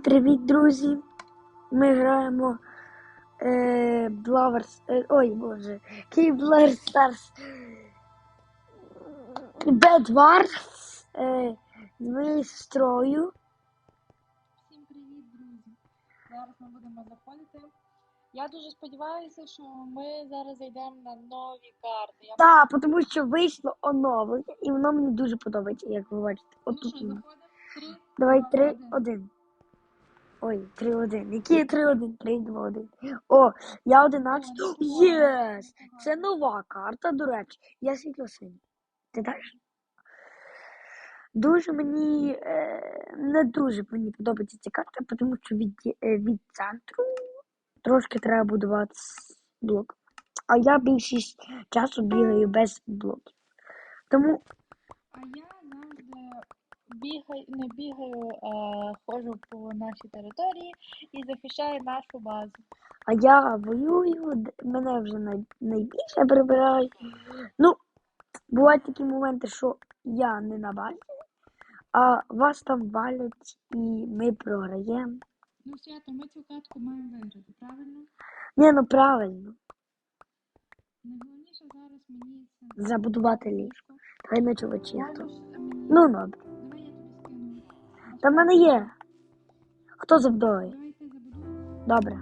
Всім привіт, друзі! Ми граємо е, Blavers, е, ой боже, Keyblade Stars Bad Wars е, з моєю сестрою. Всім привіт, друзі! Зараз ми будемо заходити. Я дуже сподіваюся, що ми зараз зайдемо на нові карти. Я Так, тому що вийшло оновлення, і воно мені дуже подобається, як ви бачите. ну Отут що, воно. заходимо? Три. Давай два, 3, один. 1. Ой, 3, 1. Які 3, 1? 3, 2, 1. О, я 11. О, Єс! Це нова карта, до речі. Я світло синій. Ти теж? Дуже мені е, не дуже мені подобається ця карта, тому що від, е, від центру трошки треба будувати блок. А я більшість часу бігаю без блоків. Тому А я бігаю, не бігаю, а ходжу по нашій території і захищаю нашу базу. А я воюю, мене вже най, найбільше прибирають. Ну, бувають такі моменти, що я не на базі, а вас там валять і ми програємо. Ну, свято, ми цю катку маємо виграти, правильно? Ні, ну правильно, Найголовніше зараз мені це забудувати ліжко. Давай на чувачі хто. Ну, добре. Та в мене є. Хто забудовує? Добре.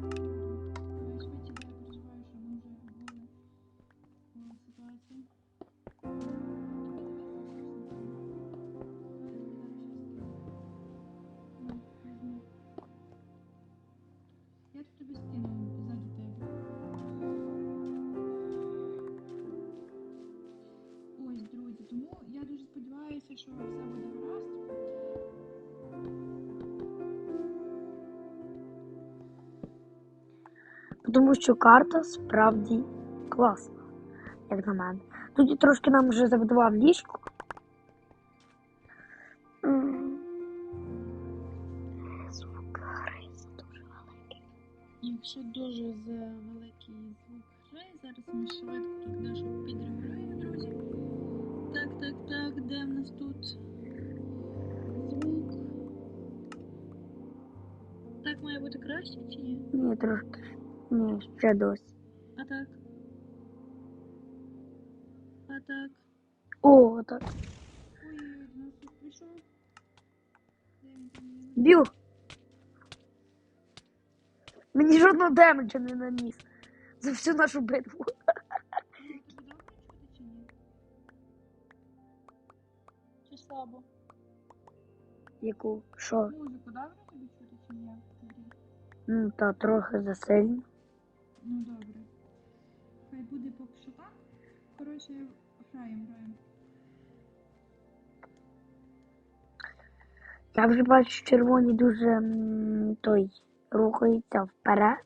Тому що карта справді класна, як на мене. Тоді трошки нам вже забудував ліжко. Звук гри дуже великий. Якщо дуже за великий звук гри, зараз ми швидко тут дещо підрегулюємо, друзі. Так, так, так, де в нас тут звук? Так має бути краще чи ні? Ні, трошки. Ні, ще досі. А так? А так? О, так. Ой-ой-ой, нас тут прийшов. Б'ю. Мені жодного демеджа не наніс. За всю нашу битву. Ну, чи слабо? Яку? Що? Музику добре тобі чути чи ні? Ну, та трохи засильно. Ну добре. Хай буде поки що так. Коротше, граємо, граємо. Я вже бачу, що червоні дуже м, той рухаються вперед.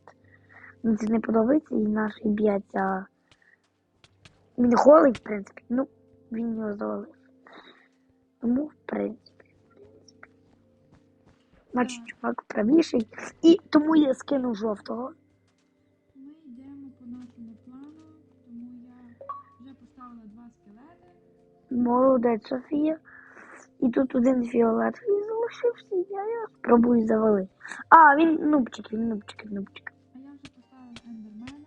Мені це не подобається і наш б'ється. Він голий, в принципі. Ну, він його завалив. Тому, в принципі, в принципі. Значить, чувак правіший. І тому я скинув жовтого. Вже два скелети. Молодець Софія. І тут один фіолетовий залишився, я його спробую завалити. А, він нубчик, він нубчик, він нубчик. А я вже поставила ендермена.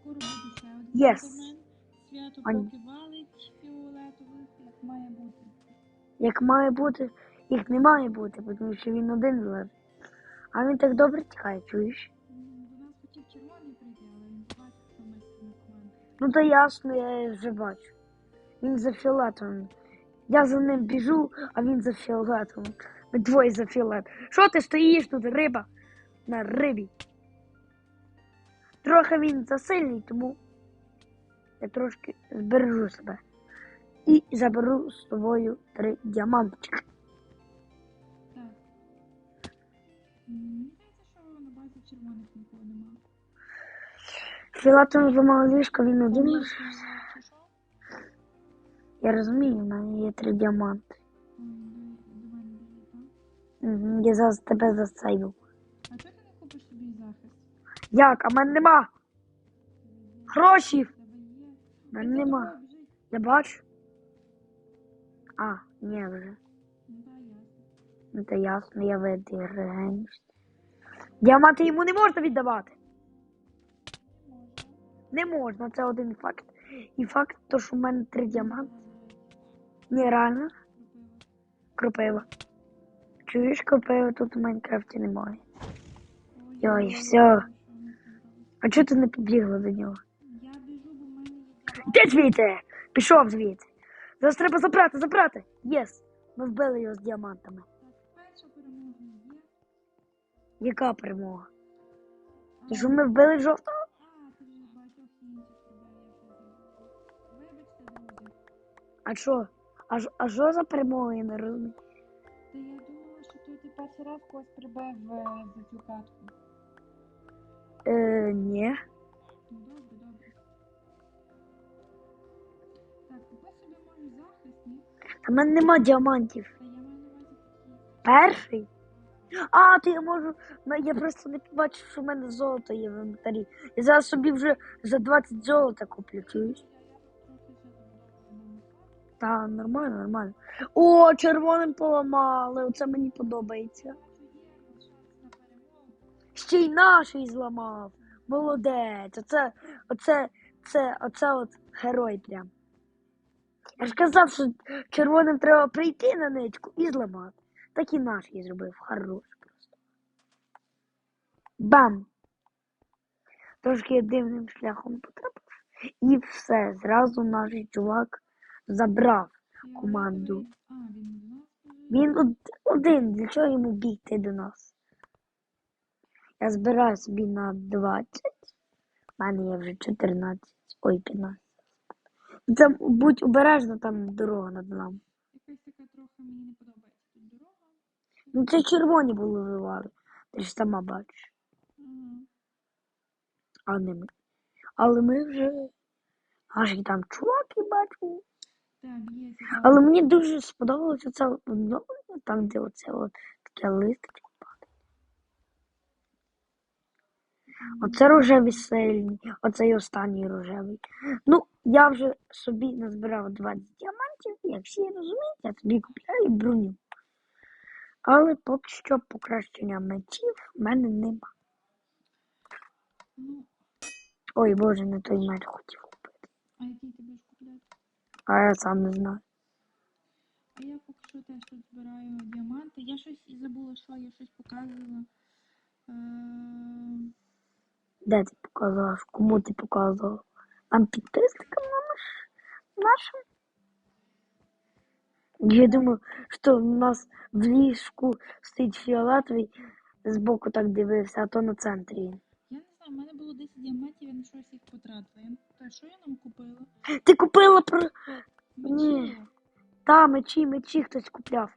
Скоро буде ще один Yes. ендермен. Свято поки валить фіолетових, як має бути. Як має бути, їх не має бути, тому що він один лежить. А він так добре тікає, чуєш? Ну то ясно, я вже бачу. Він за фіолетовим. Я за ним біжу, а він за фіолетовим. Ми двоє за фіолетовим. Що ти стоїш тут, риба? На рибі. Трохи він засильний, тому я трошки збережу себе. І заберу з собою три діамантчики. Так. Фіолетовим зламав ліжко, він один. Що? Я розумію, в мене є три діаманти. Я зараз тебе засейвив. А чого ти не купиш собі захист? Як? А мене нема. Гроші. В тебе є. В мене нема. Я бачу. А, ні вже. Ну ясно. Ну, ясно, я видиренюсь. Діаманти йому не можна віддавати. Не можна, це один факт. І факт, то, що в мене три діаманти. Ні, реально, кропива. Чуєш, кропива тут в Майнкрафті немає. Йой, всьо. А чого ти не побігла до нього? Де звідти? Пішов звідси. Зараз треба забрати, забрати. Єс. Ми вбили його з діамантами. Яка перемога? Що ми вбили жовтого? А що? А, що за перемога, я не розумію. Та я думала, що тут ти перший раз когось прибив е, за цю катку. Е, ні. Ну добре, добре. Так, купи собі може захист, ні? А в мене нема діамантів. Та я маю на увазі такі. Перший? А, то я можу. ну, Я просто не побачив, що в мене золото є в інвентарі. Я зараз собі вже за 20 золота куплю, чуєш? Та, нормально, нормально. О, червоним поламали. Оце мені подобається. Ще й наший зламав. Молодець. Оце, оце, це, оце от герой прям. Я ж казав, що червоним треба прийти на ничку і зламати. Так і наш її зробив. Хорош просто. Бам! Трошки дивним шляхом потрапив. І все. Зразу наш чувак забрав. Команду. Він один. Для чого йому бігти до нас? Я збираю собі на 20. У мене є вже 14. Ой, 15. Це будь обережно там дорога над нами. Якась така трохи мені не подобається тут дорога. Ну це червоні були вивали. Ти ж сама бачиш. А не ми. Але ми вже. Аж і там чуваки бачу. Але мені дуже сподобалося це оновлення, там, де оце от таке листочко. Оце рожеві сильні, оцей останній рожевий. Ну, я вже собі назбирав 20 діамантів, як всі розуміють, я собі купляю броню. Але поки що покращення мечів в мене нема. Ну, Ой, боже, не той меч хотів купити. а який ти будеш? А я сам не знаю. А я поки що теж тут збираю діаманти. Я щось і забула, що я щось показувала. Е, Де ти показував? Кому ти показував? Нам підписникам наш- нашим? Я думаю, що у нас в ліжку стоїть фіолетовий, збоку так дивився, а то на центрі. Знаю, в мене було 10 діамантів, я на щось їх потратила. Я не пам'ятаю, що я нам купила? Ти купила про. Ні. Та, мечі, мечі хтось купляв.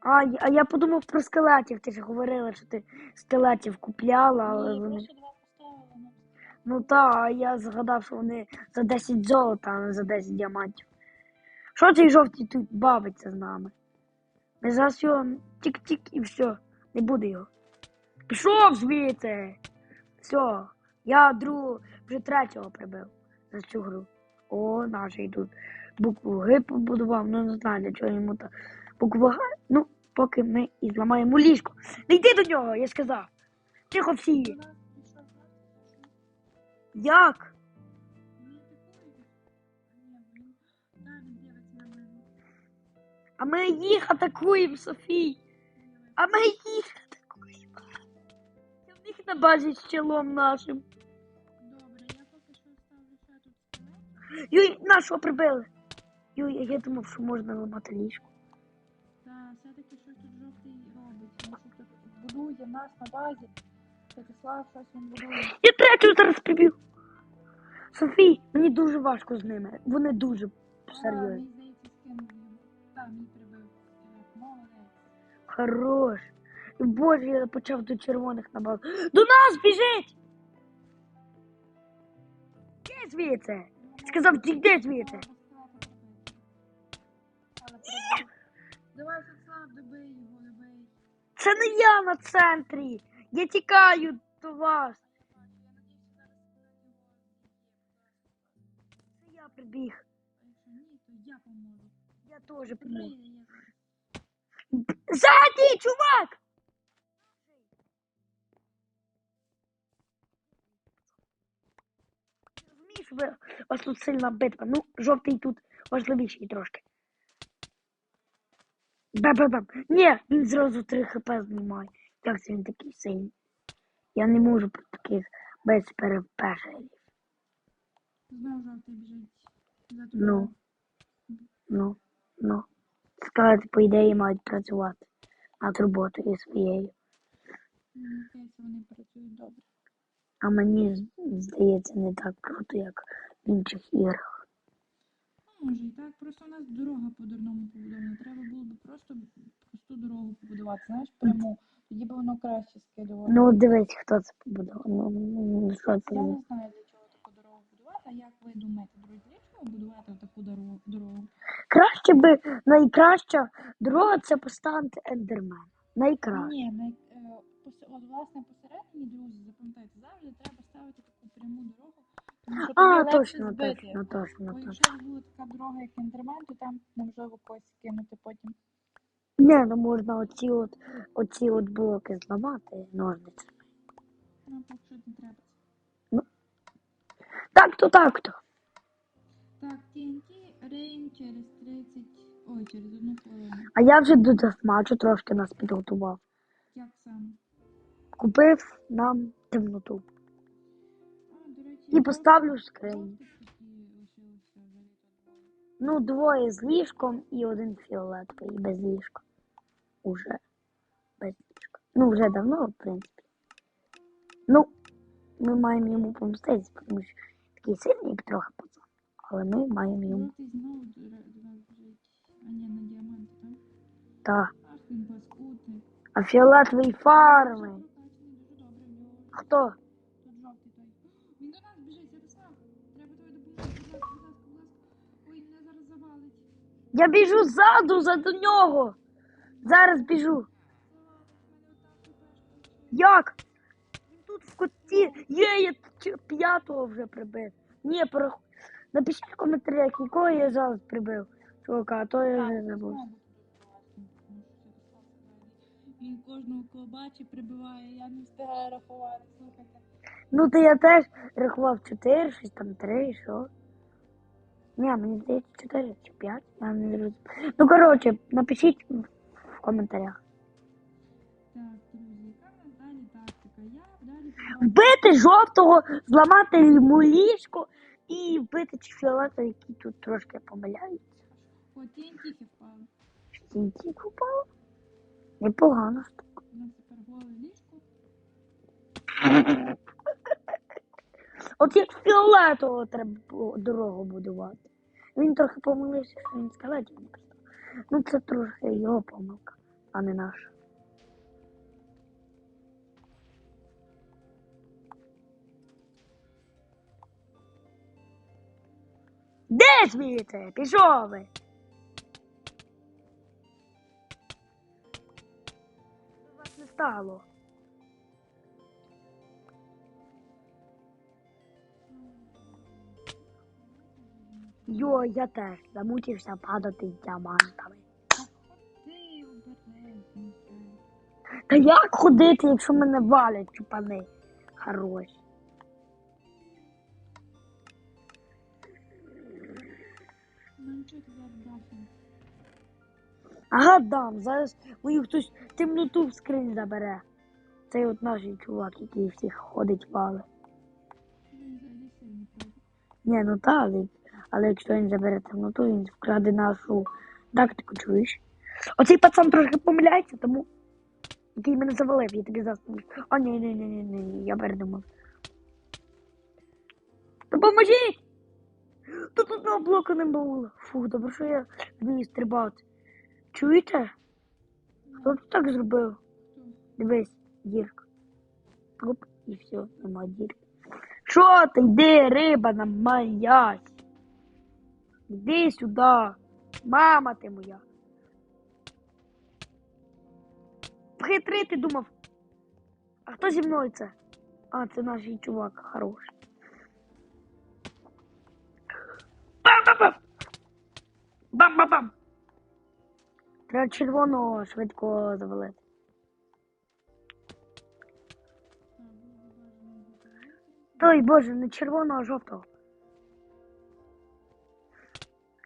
А, а я подумав про скелетів. Ти ж говорила, що ти скелетів купляла, але Ні, вони. Ну, Ну та, а я згадав, що вони за 10 золота, а не за 10 діамантів. Що цей жовтий тут бавиться з нами? Ми зараз його тік-тік і все. Не буде його. Пішов звідси. Все. Я другого, вже третього прибив за цю гру. О, наші йдуть. Букву Г побудував, ну не знаю, для чого йому та буква Г. Ну, поки ми і зламаємо ліжко. Не йди до нього, я сказав. Тихо всі. Як? Так. А ми їх атакуємо, Софій. А ми їх на базі з челом нашим. Добре, я поки що ставлю ще тут скелет. Юй, нашого прибили. Юй, я думав, що можна ламати ліжко. Та все-таки щось тут жовтий робить. Він щось тут будує нас на базі. Святослав щось він будує. Я третього зараз прибив. Софій, мені дуже важко з ними. Вони дуже серйозні. Так, мій прибив. Молодець. Хорош. Боже, я почав до червоних набагато. До нас біжить! Де звідси? Сказав, ти йди звідси. Давай, Святослав, добий його, добий. Це не я на центрі. Я тікаю до вас. Це я прибіг. Ні, то я поможу. Я теж прибіг. Ззаді, чувак! Ви, у вас тут сильна битва. Ну, жовтий тут важливіший трошки. Бам-бам-бам. Ні, він зразу 3 хп знімає. Як це він такий сильний? Я не можу про таких без перепешерів. Знову жовтий біжить. Ну. Ну, ну. Сказати, по ідеї, мають працювати над роботою своєю. Здається, вони працюють добре. А мені здається не так круто, як в інших іграх. Ну, може і так, просто у нас дорога по-дурному побудована. Треба було б просто просту дорогу побудувати, знаєш, пряму. Тоді б воно краще скидувало. Ну, дивись, хто це побудував. Ну, ну, що це? Я не знаю, для чого таку дорогу будувати, а як ви думаєте, друзі, для чого будувати таку дорогу? Краще би найкраща дорога це поставити ендермен. Найкраще. Ні, най, е, посе- от, власне посередині, друзі, запам'ятайте, завжди треба ставити таку пряму дорогу, тому що А, точно, збити. точно, точно, Бо якщо б була така дорога, як інтермен, то там неможливо когось кинути потім. Ні, ну можна оці от, оці от блоки зламати ножницями. Ну, так що не треба. Так-то, так-то. Так, TNT, Рейн через 30, ой, через одну хвилину. А я вже до дефматчу трошки нас підготував. Як саме? Купив нам темноту. І поставлю в двоє. Ну, двоє з ліжком і один фіолетовий без ліжка. Уже без ліжка. Ну, вже давно, в принципі. Ну, ми маємо йому помститися, тому що такий сильний трохи пацан. Але ми маємо йому. Діаманти, так? А фіолетовий фарми. Хто? Тут жовтий той. Він до нас біжить, Ярослав. Треба тобі допомогти. Будь ласка, будь ласка, будь ласка. Ой, мене зараз завалить. Я біжу ззаду, за до нього. Зараз біжу. Як? Він тут в куті. Є, я ч- п'ятого вже прибив. Ні, порах... Напишіть в коментарях, якого я зараз прибив. Чувака, а то я вже забув. Він кожного кого бачить, прибиває, я не встигаю рахувати, слухайте. Ну, то я теж рахував 4, щось там 3, що? Ні, мені здається 4 чи 5, я не зрозумів. Ну, коротше, напишіть в коментарях. Так, друзі, яка далі тактика? Я далі Вбити жовтого, зламати йому ліжко і вбити чи який тут трошки помиляється. О, тільки впали. Стінті купав. Непогано. От як фіолетового треба дорогу будувати. Він трохи помилився, що він скелетів не поставив. Ну це трохи його помилка, а не наша. Де звідти? Пішов ви? Стало. Йо, я теж замучився падати діамантами. Та як ходити, якщо мене валять чупани? Хороші. Ну нічого ти. Ага, дам, зараз мою хтось темноту в скринь забере. Цей от наш чувак, який всіх ходить взагалі. Ні, ну так, але, якщо він забере темноту, він вкраде нашу тактику, чуєш? Оцей пацан трошки помиляється, тому який мене завалив, я тобі зараз скажу. А ні, ні, ні, ні, ні, ні, я передумав. Допоможіть! Тут одного блоку не було. Фух, добре, що я вмію стрибати. Чуєте? Хто це так зробив? Дивись, дірка. Оп, і все, нема дірки. Що ти, йди, риба на маясь? Іди сюди. Мама ти моя. Хитрий ти думав. А хто зі мною це? А, це наш чувак хороший. Бам-бам-бам! Бам-бам-бам! Треба червоного швидко завалити. Той, боже, не червоного, а жовтого.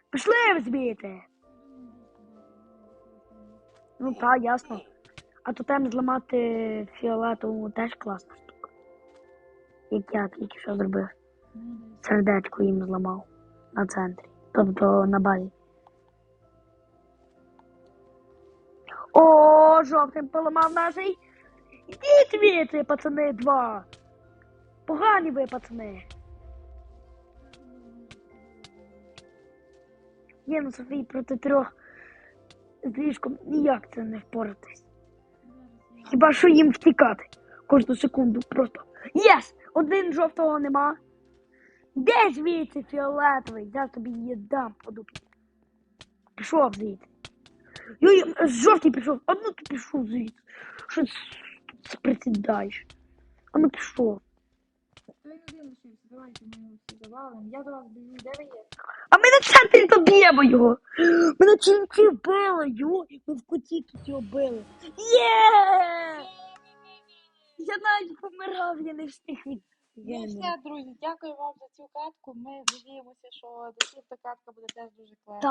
Пішли класно. Ну так, ясно. А то там зламати фіолетовому теж класна штука. Як я тільки що зробив. Сердечко їм зламав на центрі. Тобто на базі. О, жовтим поламав наший. Ідіть звідси, пацани, два. Погані ви, пацани. Ні, ну Софій проти трьох з ліжком ніяк це не впоратись. Хіба що їм втікати кожну секунду просто. Єс! Один жовтого нема. Де звідси фіолетовий? Я тобі її дам по дупі. Пішов звідси. Йой, жовтий пішов, а ну ти пішов звідси. Що ти присідаєш? А ну пішов. Давайте ми його всі завалимо. Я до вас біжу, де ви є? А ми на центрі доб'ємо його. Ми на ченці вбили, йой, ми в куті тут його били. Є! Я навіть помирав, я не встиг від. Ну все, друзі, дякую вам за цю катку. Ми надіємося, що до наступна катка буде теж дуже класна.